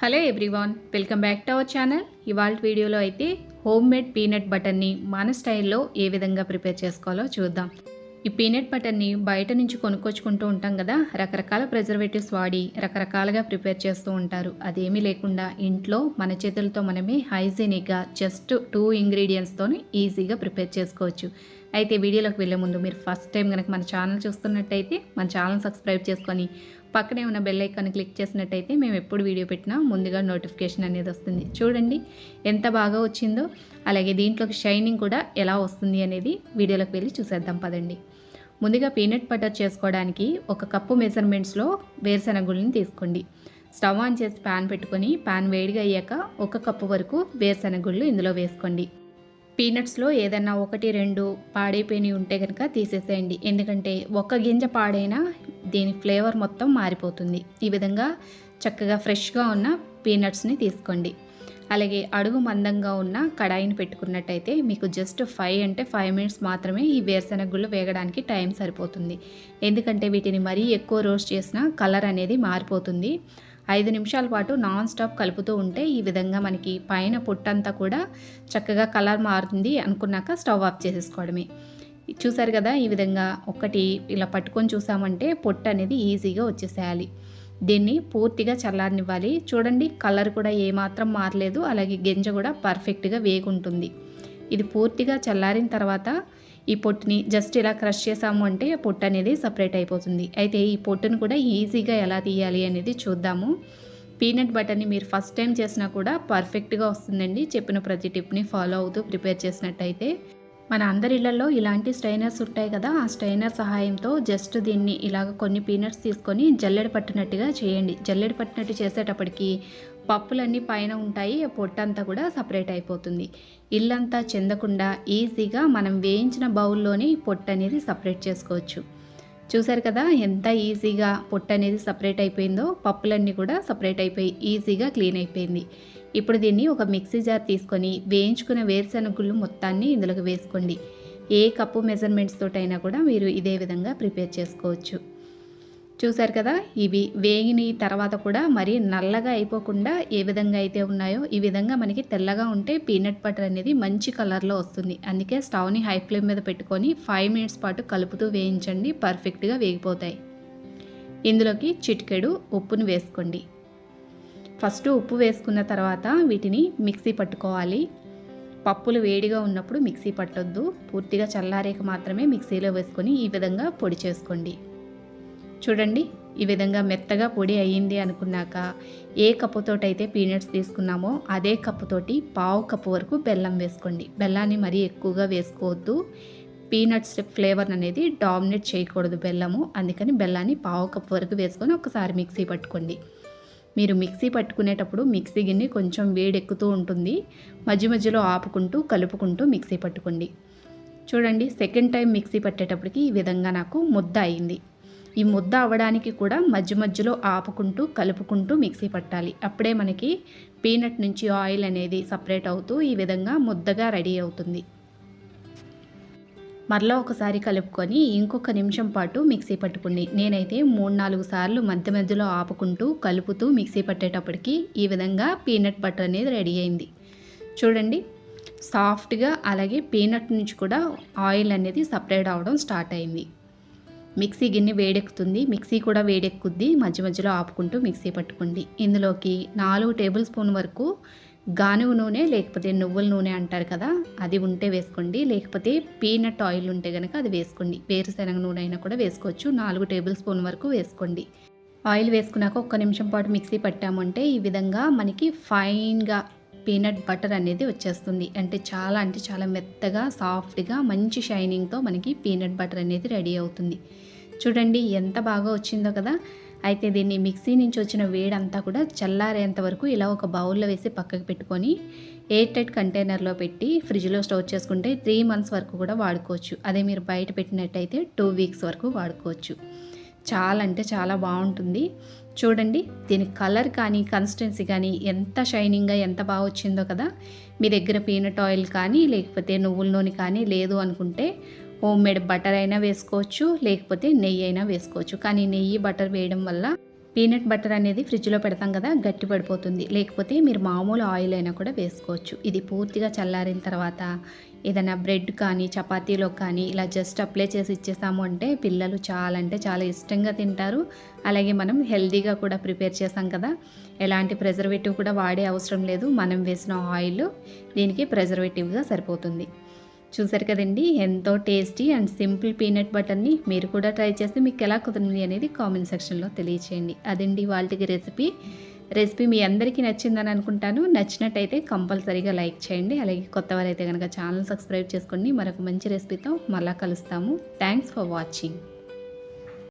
Hello everyone welcome back to our channel. ఇవాళ వీడియోలో అయితే హోమ్ మేడ్ పీనట్ బటర్ని మన స్టైల్లో ఏ విధంగా ప్రిపేర్ చేసుకోవాలో చూద్దాం. ఈ పీనట్ బటర్ని బయట నుంచి కొనుక్కొచ్చుకుంటూ ఉంటాం కదా రకరకాల ప్రిజర్వేటివ్స్ వాడి రకరకాలుగా ప్రిపేర్ చేస్తూ ఉంటారు. అదేమీ లేకుండా ఇంట్లో మన చేతులతో మనమే హైజీనిక్గా జస్ట్ టూ ఇంగ్రీడియంట్స్తో ఈజీగా ప్రిపేర్ చేసుకోవచ్చు. అయితే వీడియోలోకి వెళ్ళే ముందు మీరు ఫస్ట్ టైం కనుక మన ఛానల్ చూస్తున్నట్టయితే మన ఛానల్ సబ్స్క్రైబ్ చేసుకొని పక్కనే ఉన్న బెల్ ఐకాన్ క్లిక్ చేసినట్టయితే మేము ఎప్పుడు వీడియో పెట్టినా ముందుగా నోటిఫికేషన్ అనేది వస్తుంది. చూడండి ఎంత బాగా వచ్చిందో అలాగే దీంట్లోకి షైనింగ్ కూడా ఎలా వస్తుంది అనేది వీడియోలోకి వెళ్ళి చూసేద్దాం పదండి. ముందుగా పీనట్ బటర్ చేసుకోవడానికి ఒక కప్పు మెజర్మెంట్స్లో వేరుశనగుళ్ళని తీసుకోండి. స్టవ్ ఆన్ చేసి ప్యాన్ పెట్టుకొని ప్యాన్ వేడిగా అయ్యాక ఒక కప్పు వరకు వేరుశనగుళ్ళు ఇందులో వేసుకోండి. పీనట్స్లో ఏదైనా ఒకటి రెండు పాడైపోయినవి ఉంటే కనుక తీసేసేయండి. ఎందుకంటే ఒక్క గింజ పాడైనా దీని ఫ్లేవర్ మొత్తం మారిపోతుంది. ఈ విధంగా చక్కగా ఫ్రెష్గా ఉన్న పీనట్స్ని తీసుకోండి. అలాగే అడుగు మందంగా ఉన్న కడాయిని పెట్టుకున్నట్టయితే మీకు జస్ట్ ఫైవ్ అంటే ఫైవ్ మినిట్స్ మాత్రమే ఈ వేరుశెనగ గుళ్ళు వేగడానికి టైం సరిపోతుంది. ఎందుకంటే వీటిని మరీ ఎక్కువ రోస్ట్ చేసినా కలర్ అనేది మారిపోతుంది. ఐదు నిమిషాల పాటు నాన్ స్టాప్ కలుపుతూ ఉంటే ఈ విధంగా మనకి పైన పొట్టంతా కూడా చక్కగా కలర్ మారుతుంది అనుకున్నాక స్టవ్ ఆఫ్ చేసేసుకోవడమే. చూసారు కదా ఈ విధంగా ఒకటి ఇలా పట్టుకొని చూసామంటే పొట్టు అనేది ఈజీగా వచ్చేసేయాలి. దీన్ని పూర్తిగా చల్లారనివ్వాలి. చూడండి కలర్ కూడా ఏమాత్రం మారలేదు అలాగే గింజ కూడా పర్ఫెక్ట్గా వేగుంటుంది. ఇది పూర్తిగా చల్లారిన తర్వాత ఈ పొట్టుని జస్ట్ ఇలా క్రష్ చేసాము అంటే పొట్టు అనేది సపరేట్ అయిపోతుంది. అయితే ఈ పొట్టును కూడా ఈజీగా ఎలా తీయాలి అనేది చూద్దాము. పీనట్ బటర్ని మీరు ఫస్ట్ టైం చేసినా కూడా పర్ఫెక్ట్గా వస్తుందండి. చెప్పిన ప్రతి టిప్ని ఫాలో అవుతూ ప్రిపేర్ చేసినట్టయితే. మన అందరి ఇళ్ళలో ఇలాంటి స్ట్రైనర్స్ ఉంటాయి కదా ఆ స్ట్రైనర్ సహాయంతో జస్ట్ దీన్ని ఇలాగ కొన్ని పీనట్స్ తీసుకొని జల్లెడ పట్టినట్టుగా చేయండి. జల్లెడ పట్టినట్టు చేసేటప్పటికి పప్పులన్నీ పైన ఉంటాయి పొట్టంతా కూడా సపరేట్ అయిపోతుంది. ఇల్లంతా చెందకుండా ఈజీగా మనం వేయించిన బౌల్లోని పొట్టు అనేది సపరేట్ చేసుకోవచ్చు. చూసారు కదా ఎంత ఈజీగా పొట్టు అనేది సపరేట్ అయిపోయిందో పప్పులన్నీ కూడా సపరేట్ అయిపోయి ఈజీగా క్లీన్ అయిపోయింది. ఇప్పుడు దీన్ని ఒక మిక్సీ జార్ తీసుకొని వేయించుకున్న వేరుశనగుళ్ళు మొత్తాన్ని ఇందులోకి వేసుకోండి. ఏ కప్పు మెజర్మెంట్స్ తోటైనా కూడా మీరు ఇదే విధంగా ప్రిపేర్ చేసుకోవచ్చు. చూశారు కదా ఇవి వేగిన తర్వాత కూడా మరి నల్లగా అయిపోకుండా ఏ విధంగా అయితే ఉన్నాయో ఈ విధంగా మనకి తెల్లగా ఉంటే పీనట్ బటర్ అనేది మంచి కలర్లో వస్తుంది. అందుకే స్టవ్ని హై ఫ్లేమ్ మీద పెట్టుకొని ఫైవ్ మినిట్స్ పాటు కలుపుతూ వేయించండి పర్ఫెక్ట్గా వేగిపోతాయి. ఇందులోకి చిటికెడు ఉప్పును వేసుకోండి. ఫస్ట్ ఉప్పు వేసుకున్న తర్వాత వీటిని మిక్సీ పట్టుకోవాలి. పప్పులు వేడిగా ఉన్నప్పుడు మిక్సీ పట్టొద్దు. పూర్తిగా చల్లారేక మాత్రమే మిక్సీలో వేసుకొని ఈ విధంగా పొడి చేసుకోండి. చూడండి ఈ విధంగా మెత్తగా పొడి అయ్యింది అనుకున్నాక ఏ కప్పుతోటైతే పీనట్స్ తీసుకున్నామో అదే కప్పుతోటి పావు కప్పు వరకు బెల్లం వేసుకోండి. బెల్లాన్ని మరీ ఎక్కువగా వేసుకోవద్దు. పీనట్స్ ఫ్లేవర్ అనేది డామినేట్ చేయకూడదు బెల్లము. అందుకని బెల్లాన్ని పావు కప్పు వరకు వేసుకొని ఒకసారి మిక్సీ పట్టుకోండి. మీరు మిక్సీ పట్టుకునేటప్పుడు మిక్సీ గిన్నె కొంచెం వేడెక్కుతూ ఉంటుంది. మధ్య మధ్యలో ఆపుకుంటూ కలుపుకుంటూ మిక్సీ పట్టుకోండి. చూడండి సెకండ్ టైం మిక్సీ పట్టేటప్పటికి ఈ విధంగా నాకు ముద్ద అయింది. ఈ ముద్ద అవ్వడానికి కూడా మధ్య మధ్యలో ఆపుకుంటూ కలుపుకుంటూ మిక్సీ పట్టాలి. అప్పుడే మనకి పీనట్ నుంచి ఆయిల్ అనేది సపరేట్ అవుతూ ఈ విధంగా ముద్దగా రెడీ అవుతుంది. మరలా ఒకసారి కలుపుకొని ఇంకొక నిమిషం పాటు మిక్సీ పట్టుకోండి. నేనైతే మూడు నాలుగు సార్లు మధ్య మధ్యలో ఆపుకుంటూ కలుపుతూ మిక్సీ పట్టేటప్పటికి ఈ విధంగా పీనట్ బటర్ అనేది రెడీ అయింది. చూడండి సాఫ్ట్గా అలాగే పీనట్ నుంచి కూడా ఆయిల్ అనేది సపరేట్ అవడం స్టార్ట్ అయింది. మిక్సీ గిన్నె వేడెక్కుతుంది. మిక్సీ కూడా వేడెక్కుద్ది. మధ్య మధ్యలో ఆపుకుంటూ మిక్సీ పట్టుకోండి. ఇందులోకి నాలుగు టేబుల్ స్పూన్ వరకు గానుగ నూనె లేకపోతే నువ్వుల నూనె అంటారు కదా అది ఉంటే వేసుకోండి. లేకపోతే పీనట్ ఆయిల్ ఉంటే కనుక అది వేసుకోండి. వేరుశనగ నూనె అయినా కూడా వేసుకోవచ్చు. నాలుగు టేబుల్ స్పూన్ వరకు వేసుకోండి. ఆయిల్ వేసుకున్నాక ఒక్క నిమిషం పాటు మిక్సీ పట్టామంటే ఈ విధంగా మనకి ఫైన్గా పీనట్ బటర్ అనేది వచ్చేస్తుంది. అంటే చాలా అంటే చాలా మెత్తగా సాఫ్ట్గా మంచి షైనింగ్తో మనకి పీనట్ బటర్ అనేది రెడీ అవుతుంది. చూడండి ఎంత బాగా వచ్చిందో కదా. అయితే దీన్ని మిక్సీ నుంచి వచ్చిన వేడంతా కూడా చల్లారేంత వరకు ఇలా ఒక బౌల్లో వేసి పక్కకు పెట్టుకొని ఎయిర్ టైట్ కంటైనర్లో పెట్టి ఫ్రిడ్జ్లో స్టోర్ చేసుకుంటే త్రీ మంత్స్ వరకు కూడా వాడుకోవచ్చు. అదే మీరు బయట పెట్టినట్టయితే టూ వీక్స్ వరకు వాడుకోవచ్చు. చాలా అంటే చాలా బాగుంటుంది. చూడండి దీని కలర్ కానీ కన్సిస్టెన్సీ కానీ ఎంత షైనింగ్గా ఎంత బాగా వచ్చిందో కదా. మీ దగ్గర పీనట్ ఆయిల్ కానీ లేకపోతే నువ్వుల నూనె కానీ లేదు అనుకుంటే హోమ్ మేడ్ బటర్ అయినా వేసుకోవచ్చు లేకపోతే నెయ్యి అయినా వేసుకోవచ్చు. కానీ నెయ్యి బటర్ వేయడం వల్ల పీనట్ బటర్ అనేది ఫ్రిడ్జ్లో పెడతాం కదా గట్టి పడిపోతుంది. లేకపోతే మీరు మామూలు ఆయిల్ అయినా కూడా వేసుకోవచ్చు. ఇది పూర్తిగా చల్లారిన తర్వాత ఏదైనా బ్రెడ్ కానీ చపాతీలో కానీ ఇలా జస్ట్ అప్లై చేసి ఇచ్చేసాము అంటే పిల్లలు చాలా అంటే చాలా ఇష్టంగా తింటారు. అలాగే మనం హెల్తీగా కూడా ప్రిపేర్ చేసాం కదా. ఎలాంటి ప్రిజర్వేటివ్ కూడా వాడే అవసరం లేదు. మనం వేసిన ఆయిల్ దీనికి ప్రిజర్వేటివ్గా సరిపోతుంది. చూసారు కదండి? ఎంతో టేస్టీ అండ్ సింపుల్ పీనట్ బటర్ని మీరు కూడా ట్రై చేస్తే మీకు ఎలా కుదిరింది అనేది కామెంట్ సెక్షన్లో తెలియచేయండి. అదండి వాళ్ళకి రెసిపీ. రెసిపీ మీ అందరికీ నచ్చిందని అనుకుంటాను. నచ్చినట్టయితే కంపల్సరీగా లైక్ చేయండి. అలాగే కొత్త వారైతే కనుక ఛానల్ సబ్స్క్రైబ్ చేసుకోండి మరొక మంచి రెసిపీతో మళ్ళీ కలుస్తాము. Thanks for watching.